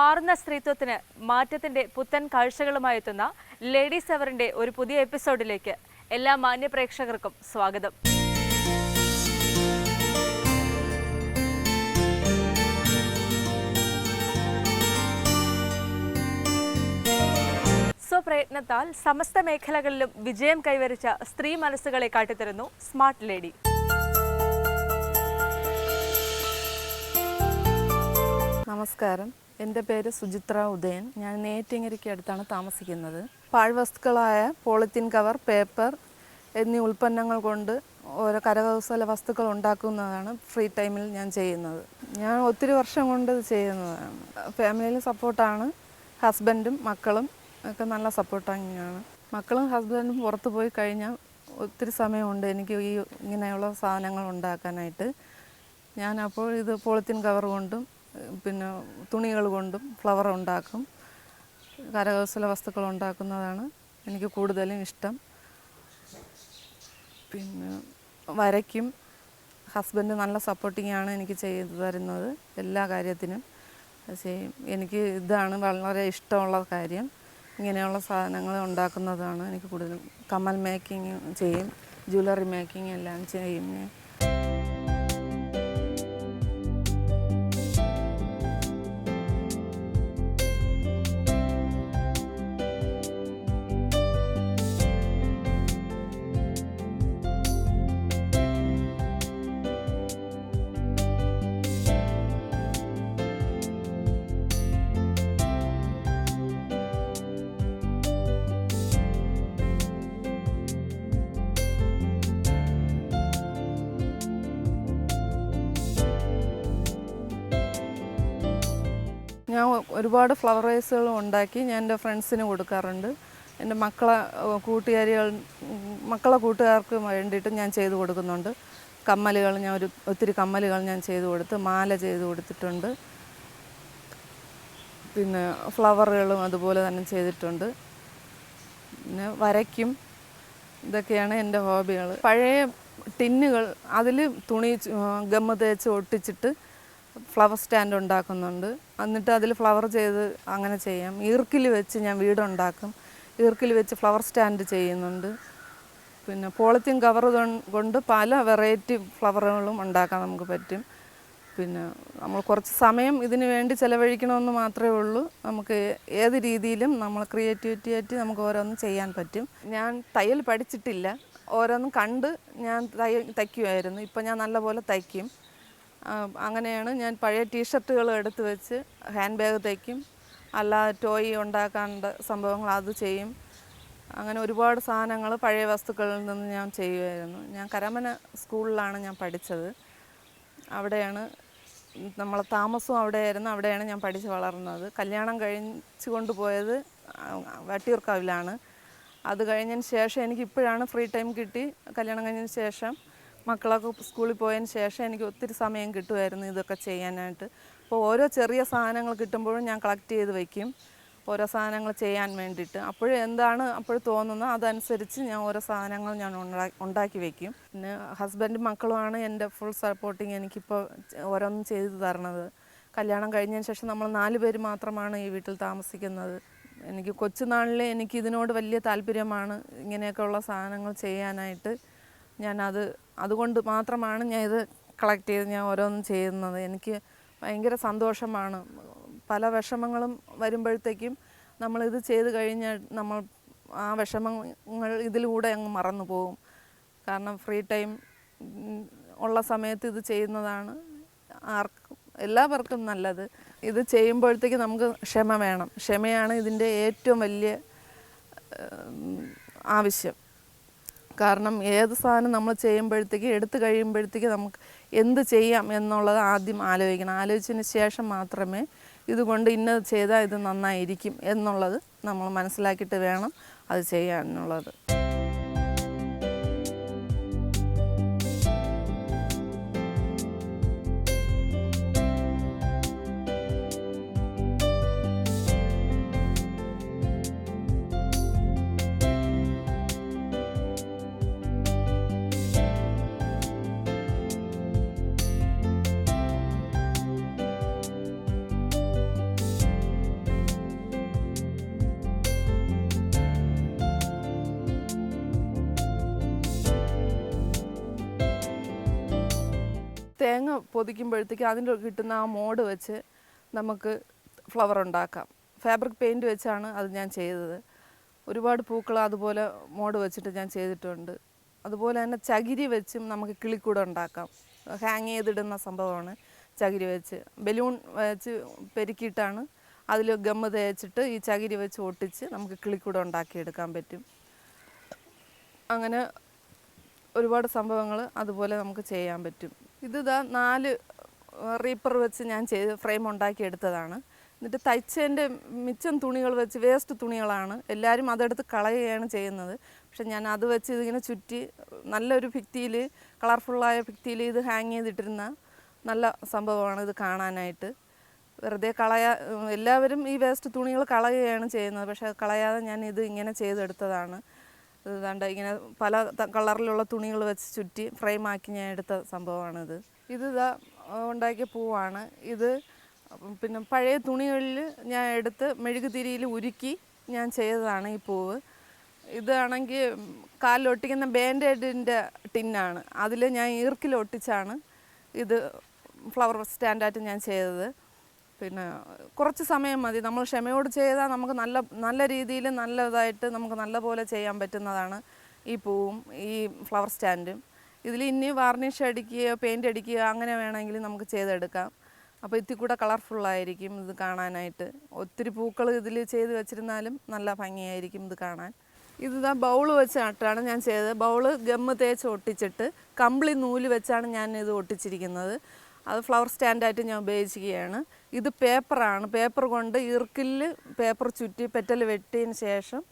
മാറുന്ന സ്ത്രീത്വത്തിന് മാറ്റത്തിന്റെ പുത്തൻ കാഴ്ചകളുമായി എത്തുന്ന ലേഡി സെവറിന്റെ ഒരു പുതിയ എപ്പിസോഡിലേക്ക് എല്ലാ മാന്യപ്രേക്ഷകർക്കും സ്വാഗതം. സ്വപ്രയത്നത്താൽ സമസ്ത മേഖലകളിലും വിജയം കൈവരിച്ച സ്ത്രീ മനസ്സുകളെ കാട്ടിത്തരുന്നു സ്മാർട്ട് ലേഡി. നമസ്കാരം. എന്റെ പേര് സുചിത്ര ഉദയൻ. ഞാൻ നേറ്റിങ്ങരയ്ക്ക് അടുത്താണ് താമസിക്കുന്നത്. പാഴ്വസ്തുക്കളായ പോളിത്തീൻ കവർ പേപ്പർ എന്നീ ഉൽപ്പന്നങ്ങൾ കൊണ്ട് ഓരോ കരകൗശല വസ്തുക്കൾ ഉണ്ടാക്കുന്നതാണ് ഫ്രീ ടൈമിൽ ഞാൻ ചെയ്യുന്നത്. ഞാൻ ഒത്തിരി വർഷം കൊണ്ട് ഇത് ചെയ്യുന്നതാണ്. ഫാമിലിയിൽ സപ്പോർട്ടാണ്. ഹസ്ബൻഡും മക്കളും ഒക്കെ നല്ല സപ്പോർട്ടാണ്. മക്കളും ഹസ്ബൻഡും പുറത്തു പോയി കഴിഞ്ഞാൽ ഒത്തിരി സമയമുണ്ട് എനിക്ക് ഈ ഇങ്ങനെയുള്ള സാധനങ്ങൾ ഉണ്ടാക്കാനായിട്ട്. ഞാൻ അപ്പോൾ ഇത് പോളിത്തീൻ കവർ കൊണ്ടും പിന്നെ തുണികൾ കൊണ്ടും ഫ്ലവർ ഉണ്ടാക്കും. കരകൗശല വസ്തുക്കൾ ഉണ്ടാക്കുന്നതാണ് എനിക്ക് കൂടുതലും ഇഷ്ടം. പിന്നെ വരയ്ക്കും. ഹസ്ബൻഡ് നല്ല സപ്പോർട്ടിംഗ് ആണ് എനിക്ക് ചെയ്തു തരുന്നത് എല്ലാ കാര്യത്തിനും. ചെയ്യും എനിക്ക് ഇതാണ് വളരെ ഇഷ്ടമുള്ള കാര്യം. ഇങ്ങനെയുള്ള സാധനങ്ങൾ ഉണ്ടാക്കുന്നതാണ് എനിക്ക് കൂടുതലും. കമ്മൽ മേക്കിങ് ചെയ്യും ജ്വല്ലറി മേക്കിംഗ് എല്ലാം ചെയ്യും. ഞാൻ ഒരുപാട് ഫ്ലവർ ഉണ്ടാക്കി ഞാൻ എന്റെ ഫ്രണ്ട്സിന് കൊടുക്കാറുണ്ട്. എന്റെ മക്കളെ കൂട്ടുകാരികൾ മക്കളെ കൂട്ടുകാർക്ക് വേണ്ടിയിട്ട് ഞാൻ ചെയ്തു കൊടുക്കുന്നുണ്ട്. കമ്മലുകൾ ഞാൻ ഒരു ഒത്തിരി കമ്മലുകൾ ഞാൻ ചെയ്തു കൊടുത്ത് മാല ചെയ്തു കൊടുത്തിട്ടുണ്ട്. പിന്നെ ഫ്ലവറുകളും അതുപോലെ തന്നെ ചെയ്തിട്ടുണ്ട്. പിന്നെ വരയ്ക്കും. ഇതൊക്കെയാണ് എന്റെ ഹോബികൾ. പഴയ ടിന്നുകൾ അതിൽ തുണി ഗമ്മ തേച്ച് ഒട്ടിച്ചിട്ട് ഫ്ലവർ സ്റ്റാൻഡ് ഉണ്ടാക്കുന്നുണ്ട്. എന്നിട്ട് അതിൽ ഫ്ലവർ ചെയ്ത് അങ്ങനെ ചെയ്യാം. ഈർക്കിൽ വെച്ച് ഞാൻ വീടുണ്ടാക്കും. ഈർക്കിൽ വെച്ച് ഫ്ലവർ സ്റ്റാൻഡ് ചെയ്യുന്നുണ്ട്. പിന്നെ പോളിത്തീൻ കവർ കൊണ്ട് പല വെറൈറ്റി ഫ്ലവറുകളും ഉണ്ടാക്കാൻ നമുക്ക് പറ്റും. പിന്നെ നമ്മൾ കുറച്ച് സമയം ഇതിന് വേണ്ടി ചിലവഴിക്കണമെന്ന് മാത്രമേ ഉള്ളൂ. നമുക്ക് ഏത് രീതിയിലും നമ്മൾ ക്രിയേറ്റിവിറ്റി ആയിട്ട് നമുക്ക് ഓരോന്നും ചെയ്യാൻ പറ്റും. ഞാൻ തയ്യൽ പഠിച്ചിട്ടില്ല. ഓരോന്നും കണ്ട് ഞാൻ തയ്ക്കുമായിരുന്നു ഇപ്പം ഞാൻ നല്ലപോലെ തയ്ക്കും. അങ്ങനെയാണ് ഞാൻ പഴയ ടീഷർട്ടുകൾ എടുത്ത് വെച്ച് ഹാൻഡ് ബാഗ് തയ്ക്കും അല്ലാതെ ടോയ് ഉണ്ടാക്കാനുള്ള സംഭവങ്ങൾ അത് ചെയ്യും. അങ്ങനെ ഒരുപാട് സാധനങ്ങൾ പഴയ വസ്തുക്കളിൽ നിന്ന് ഞാൻ ചെയ്യുമായിരുന്നു. ഞാൻ കരമന സ്കൂളിലാണ് ഞാൻ പഠിച്ചത്. അവിടെയാണ് നമ്മളെ താമസവും അവിടെയായിരുന്നു. അവിടെയാണ് ഞാൻ പഠിച്ച് വളർന്നത്. കല്യാണം കഴിച്ചു കൊണ്ടുപോയത് വട്ടിയൂർക്കാവിലാണ്. അത് കഴിഞ്ഞതിന് ശേഷം എനിക്ക് ഇപ്പോഴാണ് ഫ്രീ ടൈം കിട്ടി. കല്യാണം കഴിഞ്ഞതിന് ശേഷം മക്കളൊക്കെ സ്കൂളിൽ പോയതിന് ശേഷം എനിക്ക് ഒത്തിരി സമയം കിട്ടുമായിരുന്നു ഇതൊക്കെ ചെയ്യാനായിട്ട്. അപ്പോൾ ഓരോ ചെറിയ സാധനങ്ങൾ കിട്ടുമ്പോഴും ഞാൻ കളക്ട് ചെയ്ത് വയ്ക്കും ഓരോ സാധനങ്ങൾ ചെയ്യാൻ വേണ്ടിയിട്ട്. അപ്പോഴും എന്താണ് അപ്പോൾ തോന്നുന്നത്? അതനുസരിച്ച് ഞാൻ ഓരോ സാധനങ്ങൾ ഞാൻ ഉണ്ടാ- ഉണ്ടാക്കി വയ്ക്കും പിന്നെ ഹസ്ബൻഡും മക്കളുമാണ് എന്റെ ഫുൾ സപ്പോർട്ടിങ് എനിക്കിപ്പോൾ ഓരോന്നും ചെയ്തു തരണത്. കല്യാണം കഴിഞ്ഞതിന് ശേഷം നമ്മൾ നാല് പേര് മാത്രമാണ് ഈ വീട്ടിൽ താമസിക്കുന്നത്. എനിക്ക് കൊച്ചുനാളിൽ എനിക്ക് ഇതിനോട് വലിയ താല്പര്യമാണ് ഇങ്ങനെയൊക്കെയുള്ള സാധനങ്ങൾ ചെയ്യാനായിട്ട്. ഞാനത് അതുകൊണ്ട് മാത്രമാണ് ഞാൻ ഇത് കളക്ട് ചെയ്ത് ഞാൻ ഓരോന്നും ചെയ്യുന്നത്. എനിക്ക് ഭയങ്കര സന്തോഷമാണ്. പല വിഷമങ്ങളും വരുമ്പോഴത്തേക്കും നമ്മളിത് ചെയ്ത് കഴിഞ്ഞാൽ നമ്മൾ ആ വിഷമങ്ങൾ ഇതിലൂടെ അങ്ങ് മറന്നു പോകും. കാരണം ഫ്രീ ടൈം ഉള്ള സമയത്ത് ഇത് ചെയ്യുന്നതാണ് ആർക്കും എല്ലാവർക്കും നല്ലത്. ഇത് ചെയ്യുമ്പോഴത്തേക്ക് നമുക്ക് ക്ഷമ വേണം. ക്ഷമയാണ് ഇതിന്റെ ഏറ്റവും വലിയ ആവശ്യം. കാരണം ഏത് സാധനം നമ്മൾ ചെയ്യുമ്പോഴത്തേക്ക് എടുത്തു കഴിയുമ്പോഴത്തേക്ക് നമുക്ക് എന്ത് ചെയ്യാം എന്നുള്ളത് ആദ്യം ആലോചിക്കണം. ആലോചിച്ചതിന് ശേഷം മാത്രമേ ഇതുകൊണ്ട് ഇന്നത് ചെയ്താൽ ഇത് നന്നായിരിക്കും എന്നുള്ളത് നമ്മൾ മനസ്സിലാക്കിയിട്ട് വേണം അത് ചെയ്യാനുള്ളത്. തേങ്ങ പൊതിക്കുമ്പോഴത്തേക്ക് അതിന്റെ കിട്ടുന്ന ആ മോഡ് വെച്ച് നമുക്ക് ഫ്ലവർ ഉണ്ടാക്കാം. ഫാബ്രിക് പെയിന്റ് വെച്ചാണ് അത് ഞാൻ ചെയ്തത്. ഒരുപാട് പൂക്കൾ അതുപോലെ മോഡ് വെച്ചിട്ട് ഞാൻ ചെയ്തിട്ടുണ്ട്. അതുപോലെ തന്നെ ചകിരി വെച്ചും നമുക്ക് കിളിക്കൂട് ഉണ്ടാക്കാം. ഹാങ് ചെയ്തിടുന്ന സംഭവമാണ്. ചകിരി വെച്ച് ബലൂൺ വെച്ച് പെരുക്കിയിട്ടാണ് അതിൽ ഗമ്മ് തേച്ചിട്ട് ഈ ചകിരി വെച്ച് ഒട്ടിച്ച് നമുക്ക് കിളിക്കൂട് ഉണ്ടാക്കിയെടുക്കാൻ പറ്റും. അങ്ങനെ ഒരുപാട് സംഭവങ്ങൾ അതുപോലെ നമുക്ക് ചെയ്യാൻ പറ്റും. ഇത് ഇതാ നാല് റീപ്പർ വെച്ച് ഞാൻ ചെയ്ത് ഫ്രെയിം ഉണ്ടാക്കിയെടുത്തതാണ് എന്നിട്ട് തയ്ച്ചതിന്റെ മിച്ചം തുണികൾ വെച്ച് വേസ്റ്റ് തുണികളാണ്. എല്ലാവരും അതെടുത്ത് കളയുകയാണ് ചെയ്യുന്നത്. പക്ഷെ ഞാൻ അത് വെച്ച് ഇതിങ്ങനെ ചുറ്റി നല്ലൊരു ഭിത്തിയിൽ കളർഫുള്ളായ ഭിത്തിയിൽ ഇത് ഹാങ് ചെയ്തിട്ടിരുന്ന നല്ല സംഭവമാണ് ഇത് കാണാനായിട്ട്. വെറുതെ കളയാ എല്ലാവരും ഈ വേസ്റ്റ് തുണികൾ കളയുകയാണ് ചെയ്യുന്നത്. പക്ഷെ കളയാതെ ഞാൻ ഇത് ഇങ്ങനെ ചെയ്തെടുത്തതാണ്. ഇത് ദാണ്ട ഇങ്ങനെ പല കളറിലുള്ള തുണികൾ വെച്ച് ചുറ്റി ഫ്രെയിമാക്കി ഞാൻ എടുത്ത സംഭവമാണിത്. ഇത് ഇതാ ഉണ്ടാക്കിയ പൂവാണ്. ഇത് പിന്നെ പഴയ തുണികളിൽ ഞാൻ എടുത്ത് മെഴുകുതിരിയിൽ ഉരുക്കി ഞാൻ ചെയ്തതാണ് ഈ പൂവ്. ഇതാണെങ്കിൽ കാലിലൊട്ടിക്കുന്ന ബാൻഡേഡിന്റെ ടിന്നാണ്. അതിൽ ഞാൻ ഈർക്കിലൊട്ടിച്ചാണ് ഇത് ഫ്ലവർ സ്റ്റാൻഡായിട്ട് ഞാൻ ചെയ്തത്. പിന്നെ കുറച്ച് സമയം മതി. നമ്മൾ ക്ഷമയോട് ചെയ്താൽ നമുക്ക് നല്ല നല്ല രീതിയിൽ നല്ലതായിട്ട് നമുക്ക് നല്ല പോലെ ചെയ്യാൻ പറ്റുന്നതാണ് ഈ പൂവും ഈ ഫ്ലവർ സ്റ്റാൻഡും. ഇതിൽ ഇനി വാർണിഷ് അടിക്കുകയോ പെയിന്റ് അടിക്കുകയോ അങ്ങനെ വേണമെങ്കിൽ നമുക്ക് ചെയ്തെടുക്കാം. അപ്പോൾ ഇത്തി കൂടെ കളർഫുള്ളായിരിക്കും ഇത് കാണാനായിട്ട്. ഒത്തിരി പൂക്കൾ ഇതിൽ ചെയ്ത് വെച്ചിരുന്നാലും നല്ല ഭംഗിയായിരിക്കും ഇത് കാണാൻ. ഇത് ബൗൾ വെച്ചിട്ടാണ് ഞാൻ ചെയ്തത്. ബൗൾ ഗമ്മ് തേച്ച് ഒട്ടിച്ചിട്ട് കമ്പിളി നൂൽ വെച്ചാണ് ഞാൻ ഇത് ഒട്ടിച്ചിരിക്കുന്നത്. അത് ഫ്ലവർ സ്റ്റാൻഡായിട്ട് ഞാൻ ഉപയോഗിക്കുകയാണ് ഇത് പേപ്പറാണ്. പേപ്പർ കൊണ്ട് ഈർക്കില്ല് പേപ്പർ ചുറ്റി പെറ്റൽ വെട്ടിയതിന് ശേഷം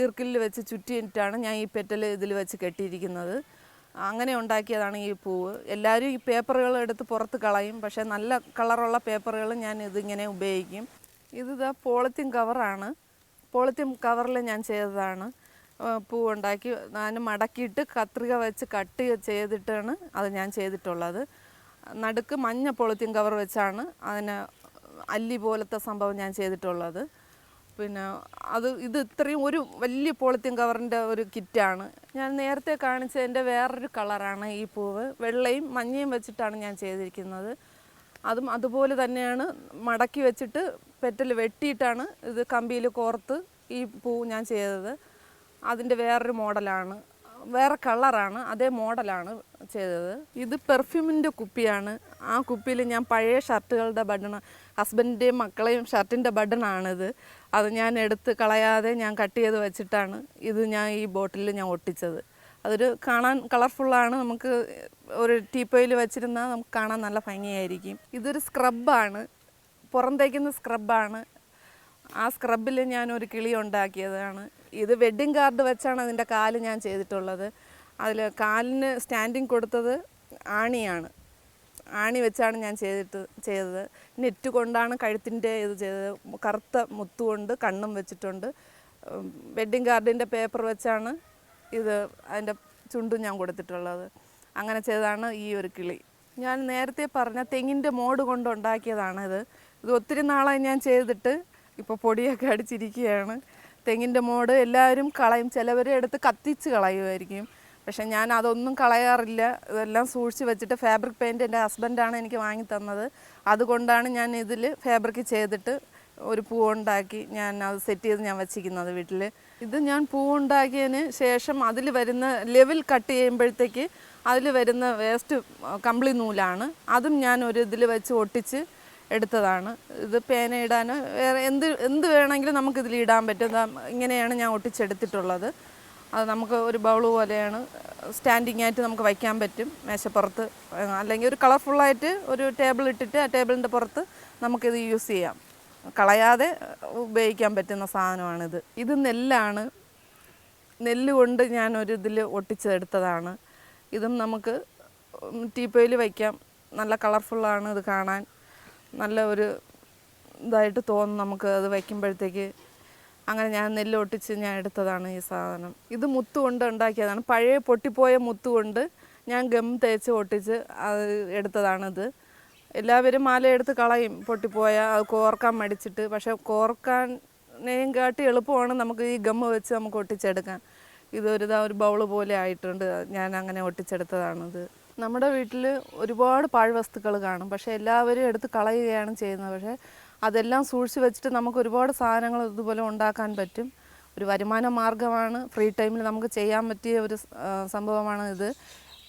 ഈർക്കില്ല് വെച്ച് ചുറ്റിയിട്ടാണ് ഞാൻ ഈ പെറ്റൽ ഇതിൽ വെച്ച് കെട്ടിയിരിക്കുന്നത്. അങ്ങനെ ഉണ്ടാക്കിയതാണ് ഈ പൂവ്. എല്ലാവരും ഈ പേപ്പറുകൾ എടുത്ത് പുറത്ത് കളയും. പക്ഷേ നല്ല കളറുള്ള പേപ്പറുകൾ ഞാൻ ഇതിങ്ങനെ ഉപയോഗിക്കും. ഇത് ഇതാ പോളിത്തീൻ കവറാണ്. പോളിത്തീൻ കവറിൽ ഞാൻ ചെയ്തതാണ്. പൂ ഉണ്ടാക്കി ഞാൻ മടക്കിയിട്ട് കത്രിക വെച്ച് കട്ട് ചെയ്തിട്ടാണ് അത് ഞാൻ ചെയ്തിട്ടുള്ളത്. നടുക്ക് മഞ്ഞ പോളിത്തീൻ കവർ വെച്ചാണ് അതിന് അല്ലി പോലത്തെ സംഭവം ഞാൻ ചെയ്തിട്ടുള്ളത്. പിന്നെ അത് ഇത് ഇത്രയും ഒരു വലിയ പോളിത്തീൻ കവറിന്റെ ഒരു കിറ്റാണ്. ഞാൻ നേരത്തെ കാണിച്ചതിന്റെ വേറൊരു കളറാണ് ഈ പൂവ്. വെള്ളയും മഞ്ഞയും വെച്ചിട്ടാണ് ഞാൻ ചെയ്തിരിക്കുന്നത്. അതും അതുപോലെ തന്നെയാണ് മടക്കി വെച്ചിട്ട് പെറ്റൽ വെട്ടിയിട്ടാണ് ഇത് കമ്പിയിൽ കോർത്ത് ഈ പൂ ഞാൻ ചെയ്തത്. അതിന്റെ വേറൊരു മോഡലാണ്. വേറെ കളറാണ് അതേ മോഡലാണ് ചെയ്തത്. ഇത് പെർഫ്യൂമിന്റെ കുപ്പിയാണ്. ആ കുപ്പിയിൽ ഞാൻ പഴയ ഷർട്ടുകളുടെ ബട്ടൺ ഹസ്ബൻഡിന്റെയും മക്കളെയും ഷർട്ടിന്റെ ബട്ടണാണിത്. അത് ഞാൻ എടുത്ത് കളയാതെ ഞാൻ കട്ട് ചെയ്ത് വെച്ചിട്ടാണ് ഇത് ഞാൻ ഈ ബോട്ടിൽ ഞാൻ ഒട്ടിച്ചത്. അതൊരു കാണാൻ കളർഫുള്ളാണ്. നമുക്ക് ഒരു ടീപ്പോയിൽ വെച്ചിരുന്നാൽ നമുക്ക് കാണാൻ നല്ല ഭംഗിയായിരിക്കും. ഇതൊരു സ്ക്രബാണ് പുറം തേക്കുന്ന സ്ക്രബാണ് ആ സ്ക്രബിൽ ഞാൻ ഒരു കിളി ഉണ്ടാക്കിയതാണ്. ഇത് വെഡ്ഡിങ് കാർഡ് വെച്ചാണ് അതിന്റെ കാൽ ഞാൻ ചെയ്തിട്ടുള്ളത്. അതിൽ കാലിന് സ്റ്റാൻഡിങ് കൊടുത്തത് ആണിയാണ്. ആണി വെച്ചാണ് ഞാൻ ചെയ്തിട്ട് ചെയ്തത്. നെറ്റ് കൊണ്ടാണ് കഴുത്തിന്റെ ഇത് ചെയ്തത്. കറുത്ത മുത്തുകൊണ്ട് കണ്ണും വെച്ചിട്ടുണ്ട്. വെഡ്ഡിങ് കാർഡിന്റെ പേപ്പർ വെച്ചാണ് ഇത് അതിന്റെ ചുണ്ടും ഞാൻ കൊടുത്തിട്ടുള്ളത്. അങ്ങനെ ചെയ്തതാണ് ഈ ഒരു കിളി. ഞാൻ നേരത്തെ പറഞ്ഞ തെങ്ങിന്റെ മോഡ് കൊണ്ട് ഉണ്ടാക്കിയതാണ് ഇത്. ഒത്തിരി നാളായി ഞാൻ ചെയ്തിട്ട് ഇപ്പോൾ പൊടിയൊക്കെ അടിച്ചിരിക്കുകയാണ്. തെങ്ങിന്റെ മോഡ് എല്ലാവരും കളയും. ചിലവരെ എടുത്ത് കത്തിച്ച് കളയുമായിരിക്കും. പക്ഷെ ഞാൻ അതൊന്നും കളയാറില്ല. ഇതെല്ലാം സൂക്ഷിച്ച് വെച്ചിട്ട് ഫാബ്രിക് പെയിന്റ് എന്റെ ഹസ്ബൻഡാണ് എനിക്ക് വാങ്ങി തന്നത്. അതുകൊണ്ടാണ് ഞാൻ ഇതിൽ ഫാബ്രിക് ചെയ്തിട്ട് ഒരു പൂവുണ്ടാക്കി ഞാൻ അത് സെറ്റ് ചെയ്ത് ഞാൻ വെച്ചിരിക്കുന്നത് വീട്ടിൽ ഇത് ഞാൻ പൂ ഉണ്ടാക്കിയതിന് ശേഷം അതിൽ വരുന്ന ലെവൽ കട്ട് ചെയ്യുമ്പോഴത്തേക്ക് അതിൽ വരുന്ന വേസ്റ്റ് കമ്പിളി നൂലാണ്. അതും ഞാൻ ഒരു ഇതിൽ വെച്ച് ഒട്ടിച്ച് എടുത്തതാണ്. ഇത് പേന ഇടാനോ വേറെ എന്ത് എന്ത് വേണമെങ്കിലും നമുക്കിതിൽ ഇടാൻ പറ്റും. ഇങ്ങനെയാണ് ഞാൻ ഒട്ടിച്ചെടുത്തിട്ടുള്ളത്. അത് നമുക്ക് ഒരു ബൗൾ പോലെയാണ്. സ്റ്റാൻഡിങ് ആയിട്ട് നമുക്ക് വയ്ക്കാൻ പറ്റും. മേശപ്പുറത്ത് അല്ലെങ്കിൽ ഒരു കളർഫുള്ളായിട്ട് ഒരു ടേബിൾ ഇട്ടിട്ട് ആ ടേബിളിന്റെ പുറത്ത് നമുക്കിത് യൂസ് ചെയ്യാം. കളയാതെ ഉപയോഗിക്കാൻ പറ്റുന്ന സാധനമാണിത്. ഇത് നെല്ലാണ്. നെല്ല് കൊണ്ട് ഞാൻ ഒരു ഇതിൽ ഒട്ടിച്ചെടുത്തതാണ്. ഇതും നമുക്ക് ടീപ്പോയിൽ വയ്ക്കാം. നല്ല കളർഫുള്ളാണ് ഇത് കാണാൻ. നല്ല ഒരു ഇതായിട്ട് തോന്നും നമുക്ക് അത് വയ്ക്കുമ്പോഴത്തേക്ക്. അങ്ങനെ ഞാൻ നെല്ല് ഒട്ടിച്ച് ഞാൻ എടുത്തതാണ് ഈ സാധനം. ഇത് മുത്ത് കൊണ്ട് ഉണ്ടാക്കിയതാണ്. പഴയ പൊട്ടിപ്പോയ മുത്ത് കൊണ്ട് ഞാൻ ഗം തേച്ച് ഒട്ടിച്ച് അത് എടുത്തതാണിത്. എല്ലാവരും മാല എടുത്ത് കളയും പൊട്ടിപ്പോയ അത് കോർക്കാൻ മടിച്ചിട്ട്. പക്ഷെ കോർക്കാനേയും കാട്ടി എളുപ്പമാണ് നമുക്ക് ഈ ഗം വെച്ച് നമുക്ക് ഒട്ടിച്ചെടുക്കാൻ. ഇതൊരു ഇതാ ഒരു ബൗൾ പോലെ ആയിട്ടുണ്ട്. ഞാൻ അങ്ങനെ ഒട്ടിച്ചെടുത്തതാണിത്. നമ്മുടെ വീട്ടിൽ ഒരുപാട് പാഴ്വസ്തുക്കൾ കാണും. പക്ഷേ എല്ലാവരും എടുത്ത് കളയുകയാണ് ചെയ്യുന്നത്. പക്ഷേ അതെല്ലാം സൂക്ഷിച്ച് വെച്ചിട്ട് നമുക്ക് ഒരുപാട് സാധനങ്ങൾ ഇതുപോലെ ഉണ്ടാക്കാൻ പറ്റും. ഒരു വരുമാന മാർഗമാണ് ഫ്രീ ടൈമിൽ നമുക്ക് ചെയ്യാൻ പറ്റിയ ഒരു സംഭവമാണ് ഇത്.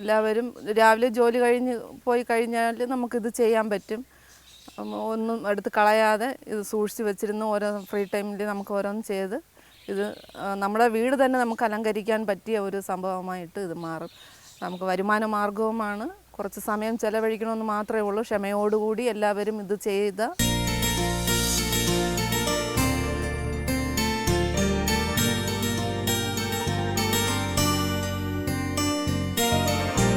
എല്ലാവരും രാവിലെ ജോലി കഴിഞ്ഞ് പോയി കഴിഞ്ഞാൽ നമുക്കിത് ചെയ്യാൻ പറ്റും. ഒന്നും എടുത്ത് കളയാതെ ഇത് സൂക്ഷിച്ച് വെച്ചിരുന്ന് ഓരോ ഫ്രീ ടൈമിൽ നമുക്ക് ഓരോന്ന് ചെയ്ത് ഇത് നമ്മുടെ വീട് തന്നെ നമുക്ക് അലങ്കരിക്കാൻ പറ്റിയ ഒരു സംഭവമായിട്ട് ഇത് മാറും. നമുക്ക് വരുമാന മാർഗവുമാണ് കുറച്ച് സമയം ചെലവഴിക്കണമെന്ന് മാത്രമേ ഉള്ളൂ. ക്ഷമയോടുകൂടി എല്ലാവരും ഇത് ചെയ്ത